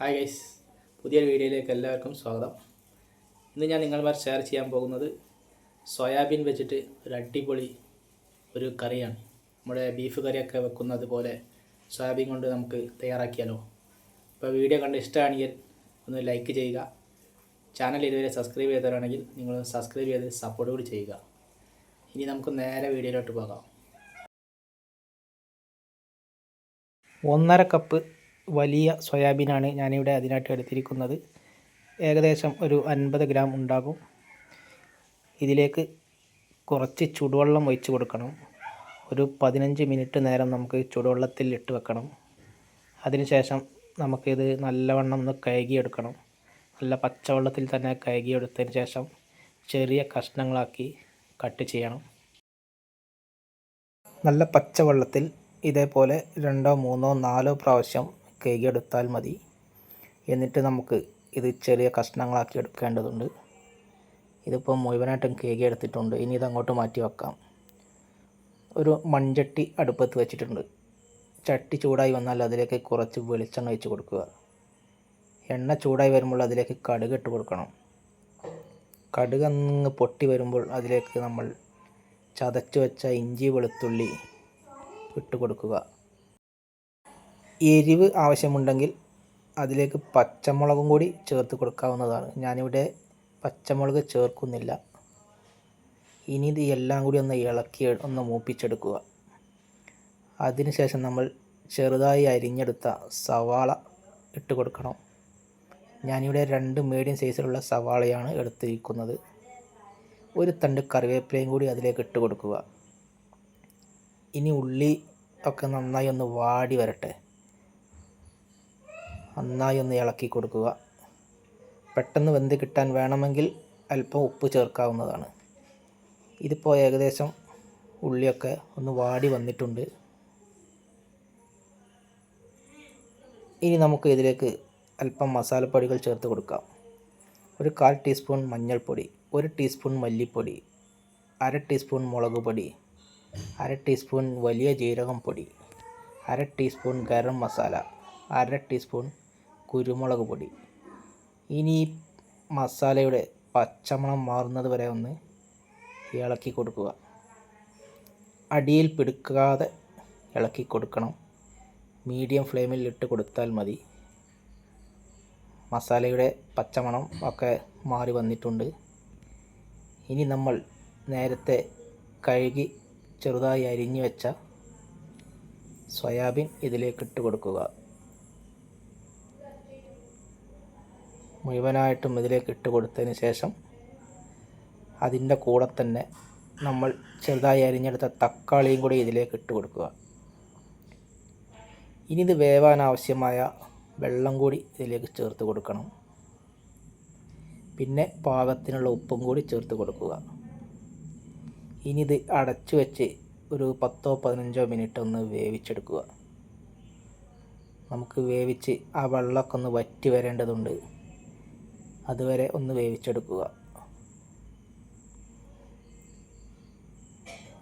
Hi guys പുതിയൊരു വീഡിയോയിലേക്ക് എല്ലാവർക്കും സ്വാഗതം. ഇന്ന് ഞാൻ നിങ്ങളുമായി ഷെയർ ചെയ്യാൻ പോകുന്നത് സോയാബീൻ വെച്ചിട്ട് ഒരു അടിപൊളി ഒരു കറിയാണ്. നമ്മുടെ ബീഫ് കറിയൊക്കെ വെക്കുന്നത് പോലെ സോയാബീൻ കൊണ്ട് നമുക്ക് തയ്യാറാക്കിയാലോ. അപ്പോൾ വീഡിയോ കണ്ട് ഇഷ്ടമാണെങ്കിൽ ഒന്ന് ലൈക്ക് ചെയ്യുക. ചാനൽ ഇതുവരെ സബ്സ്ക്രൈബ് ചെയ്തവരാണെങ്കിൽ നിങ്ങൾ സബ്സ്ക്രൈബ് ചെയ്ത് സപ്പോർട്ട് കൂടി ചെയ്യുക. ഇനി നമുക്ക് നേരെ വീഡിയോയിലോട്ട് പോകാം. ഒന്നര കപ്പ് വലിയ സോയാബീനാണ് ഞാനിവിടെ അതിനായിട്ട് എടുത്തിരിക്കുന്നത്. ഏകദേശം ഒരു അൻപത് ഗ്രാം ഉണ്ടാകും. ഇതിലേക്ക് കുറച്ച് ചൂടുവെള്ളം ഒഴിച്ച് കൊടുക്കണം. ഒരു പതിനഞ്ച് മിനിറ്റ് നേരം നമുക്ക് ചൂടുവെള്ളത്തിൽ ഇട്ട് വെക്കണം. അതിനുശേഷം നമുക്കിത് നല്ലവണ്ണം ഒന്ന് കഴുകിയെടുക്കണം. നല്ല പച്ചവെള്ളത്തിൽ തന്നെ കഴുകിയെടുത്തതിന് ശേഷം ചെറിയ കഷ്ണങ്ങളാക്കി കട്ട് ചെയ്യണം. നല്ല പച്ചവെള്ളത്തിൽ ഇതേപോലെ രണ്ടോ മൂന്നോ നാലോ പ്രാവശ്യം കഴുകിയെടുത്താൽ മതി. എന്നിട്ട് നമുക്ക് ഇത് ചെറിയ കഷ്ണങ്ങളാക്കി എടുക്കേണ്ടതുണ്ട്. ഇതിപ്പോൾ മുഴുവനായിട്ടും കഴുകിയെടുത്തിട്ടുണ്ട് ഇനി ഇതങ്ങോട്ട് മാറ്റി വെക്കാം. ഒരു മൺചട്ടി അടുപ്പത്ത് വെച്ചിട്ടുണ്ട്. ചട്ടി ചൂടായി വന്നാൽ അതിലേക്ക് കുറച്ച് വെളിച്ചെണ്ണ ഒഴിച്ച് കൊടുക്കുക. എണ്ണ ചൂടായി വരുമ്പോൾ അതിലേക്ക് കടുക് ഇട്ട് കൊടുക്കണം. കടുക് അങ്ങ് പൊട്ടി വരുമ്പോൾ അതിലേക്ക് നമ്മൾ ചതച്ച് വെച്ച ഇഞ്ചി വെളുത്തുള്ളി ഇട്ട് കൊടുക്കുക. എരിവ് ആവശ്യമുണ്ടെങ്കിൽ അതിലേക്ക് പച്ചമുളകും കൂടി ചേർത്ത് കൊടുക്കാവുന്നതാണ്. ഞാനിവിടെ പച്ചമുളക് ചേർക്കുന്നില്ല. ഇനി ഇത് എല്ലാം കൂടി ഒന്ന് ഇളക്കി ഒന്ന് മൂപ്പിച്ചെടുക്കുക. അതിനുശേഷം നമ്മൾ ചെറുതായി അരിഞ്ഞെടുത്ത സവാള ഇട്ട് കൊടുക്കണം. ഞാനിവിടെ രണ്ട് മീഡിയം സൈസിലുള്ള സവാളയാണ് എടുത്തിരിക്കുന്നത്. ഒരു തണ്ട് കറിവേപ്പിലയും കൂടി അതിലേക്ക് ഇട്ട് കൊടുക്കുക. ഇനി ഉള്ളി ഒക്കെ നന്നായി ഒന്ന് വാടി വരട്ടെ. നന്നായി ഒന്ന് ഇളക്കി കൊടുക്കുക. പെട്ടെന്ന് വെന്ത് കിട്ടാൻ വേണമെങ്കിൽ അല്പം ഉപ്പ് ചേർക്കാവുന്നതാണ്. ഇതിപ്പോൾ ഏകദേശം ഉള്ളിയൊക്കെ ഒന്ന് വാടി വന്നിട്ടുണ്ട്. ഇനി നമുക്ക് ഇതിലേക്ക് അല്പം മസാലപ്പൊടികൾ ചേർത്ത് കൊടുക്കാം. ഒരു കാൽ ടീസ്പൂൺ മഞ്ഞൾപ്പൊടി ഒരു ടീസ്പൂൺ മല്ലിപ്പൊടി അര ടീസ്പൂൺ മുളക് പൊടി അര ടീസ്പൂൺ വലിയ ജീരകം പൊടി അര ടീസ്പൂൺ ഗരം മസാല. അര ടീസ്പൂൺ കുരുമുളക് പൊടി. ഇനി മസാലയുടെ പച്ചമണം മാറുന്നത് വരെ ഒന്ന് ഇളക്കി കൊടുക്കുക. അടിയിൽ പിടിക്കാതെ ഇളക്കി കൊടുക്കണം. മീഡിയം ഫ്ലെയിമിൽ ഇട്ട് കൊടുത്താൽ മതി. മസാലയുടെ പച്ചമണം ഒക്കെ മാറി വന്നിട്ടുണ്ട്. ഇനി നമ്മൾ നേരത്തെ കഴുകി ചെറുതായി അരിഞ്ഞു വെച്ച സോയാബീൻ ഇതിലേക്ക് ഇട്ട് കൊടുക്കുക. മുഴുവനായിട്ടും ഇതിലേക്ക് ഇട്ട് കൊടുത്തതിന് ശേഷം അതിന്റെ കൂടെ തന്നെ നമ്മൾ ചെറുതായി അരിഞ്ഞെടുത്ത തക്കാളിയും കൂടി ഇതിലേക്ക് ഇട്ട് കൊടുക്കുക. ഇനി ഇത് വേവാൻ ആവശ്യമായ വെള്ളം കൂടി ഇതിലേക്ക് ചേർത്ത് കൊടുക്കണം. പിന്നെ പാകത്തിനുള്ള ഉപ്പും കൂടി ചേർത്ത് കൊടുക്കുക. ഇനി ഇത് അടച്ചു വെച്ച് ഒരു പത്തോ പതിനഞ്ചോ മിനിറ്റ് ഒന്ന് വേവിച്ചെടുക്കുക. നമുക്ക് വേവിച്ച് ആ വെള്ളമൊക്കെ ഒന്ന് വറ്റി വരേണ്ടതുണ്ട്. അതുവരെ ഒന്ന് വേവിച്ചെടുക്കുക.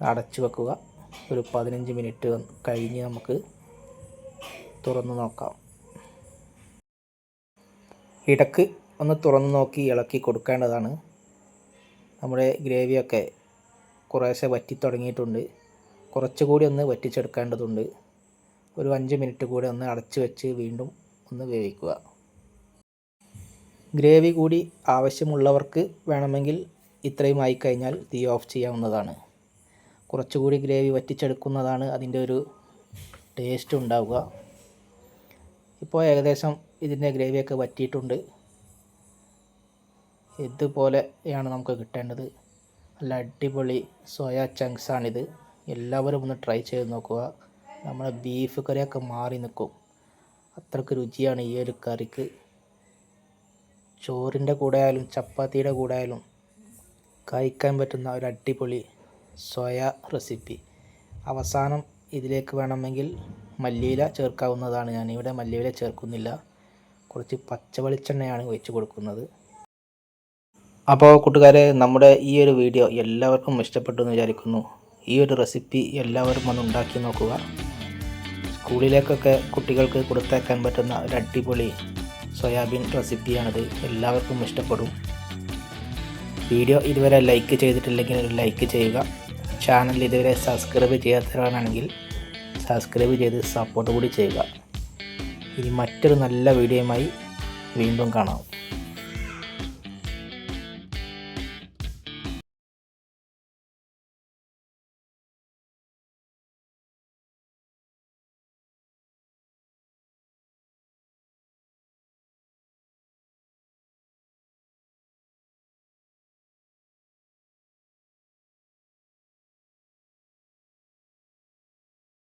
അടച്ചു വെക്കുക. ഒരു പതിനഞ്ച് മിനിറ്റ് കഴിഞ്ഞ് നമുക്ക് തുറന്നു നോക്കാം. ഇടയ്ക്ക് ഒന്ന് തുറന്നു നോക്കി ഇളക്കി കൊടുക്കേണ്ടതാണ്. നമ്മുടെ ഗ്രേവിയൊക്കെ കുറേശ്ശെ വറ്റി തുടങ്ങിയിട്ടുണ്ട്. കുറച്ചുകൂടി ഒന്ന് വറ്റിച്ചെടുക്കേണ്ടതുണ്ട്. ഒരു അഞ്ച് മിനിറ്റ് കൂടി ഒന്ന് അടച്ചു വെച്ച് വീണ്ടും ഒന്ന് വേവിക്കുക. ഗ്രേവി കൂടി ആവശ്യമുള്ളവർക്ക് വേണമെങ്കിൽ ഇത്രയും ആയിക്കഴിഞ്ഞാൽ തീ ഓഫ് ചെയ്യാവുന്നതാണ്. കുറച്ചുകൂടി ഗ്രേവി വറ്റിച്ചെടുക്കുന്നതാണ് അതിന്റെ ഒരു ടേസ്റ്റ് ഉണ്ടാവുക. ഇപ്പോൾ ഏകദേശം ഇതിന്റെ ഗ്രേവിയൊക്കെ വറ്റിയിട്ടുണ്ട്. ഇതുപോലെയാണ് നമുക്ക് കിട്ടേണ്ടത്. നല്ല അടിപൊളി സോയ ചങ്ക്സാണിത്. എല്ലാവരും ഒന്ന് ട്രൈ ചെയ്ത് നോക്കുക. നമ്മുടെ ബീഫ് കറിയൊക്കെ മാറി നിൽക്കും. അത്രയ്ക്ക് രുചിയാണ് ഈ ഒരു കറിക്ക്. ചോറിന്റെ കൂടെ ആയാലും ചപ്പാത്തിയുടെ കൂടെ ആയാലും കഴിക്കാൻ പറ്റുന്ന ഒരു അടിപൊളി സോയ റെസിപ്പി. അവസാനം ഇതിലേക്ക് വേണമെങ്കിൽ മല്ലിയില ചേർക്കാവുന്നതാണ്. ഞാൻ ഇവിടെ മല്ലിയില ചേർക്കുന്നില്ല. കുറച്ച് പച്ച വെളിച്ചെണ്ണയാണ് ഒഴിച്ച് കൊടുക്കുന്നത്. അപ്പോൾ കൂട്ടുകാരെ നമ്മുടെ ഈ ഒരു വീഡിയോ എല്ലാവർക്കും ഇഷ്ടപ്പെട്ടു എന്ന് വിചാരിക്കുന്നു. ഈ ഒരു റെസിപ്പി എല്ലാവരും ഒന്ന് ഉണ്ടാക്കി നോക്കുക. സ്കൂളിലേക്കൊക്കെ കുട്ടികൾക്ക് കൊടുത്തേക്കാൻ പറ്റുന്ന ഒരു അടിപൊളി സോയാബീൻ റെസിപ്പിയാണിത്. എല്ലാവർക്കും ഇഷ്ടപ്പെടും. വീഡിയോ ഇതുവരെ ലൈക്ക് ചെയ്തിട്ടില്ലെങ്കിൽ ഒരു ലൈക്ക് ചെയ്യുക. ചാനൽ ഇതുവരെ സബ്സ്ക്രൈബ് ചെയ്യാത്തവരാണെങ്കിൽ സബ്സ്ക്രൈബ് ചെയ്ത് സപ്പോർട്ട് കൂടി ചെയ്യുക. ഇനി മറ്റൊരു നല്ല വീഡിയോയുമായി വീണ്ടും കാണാം.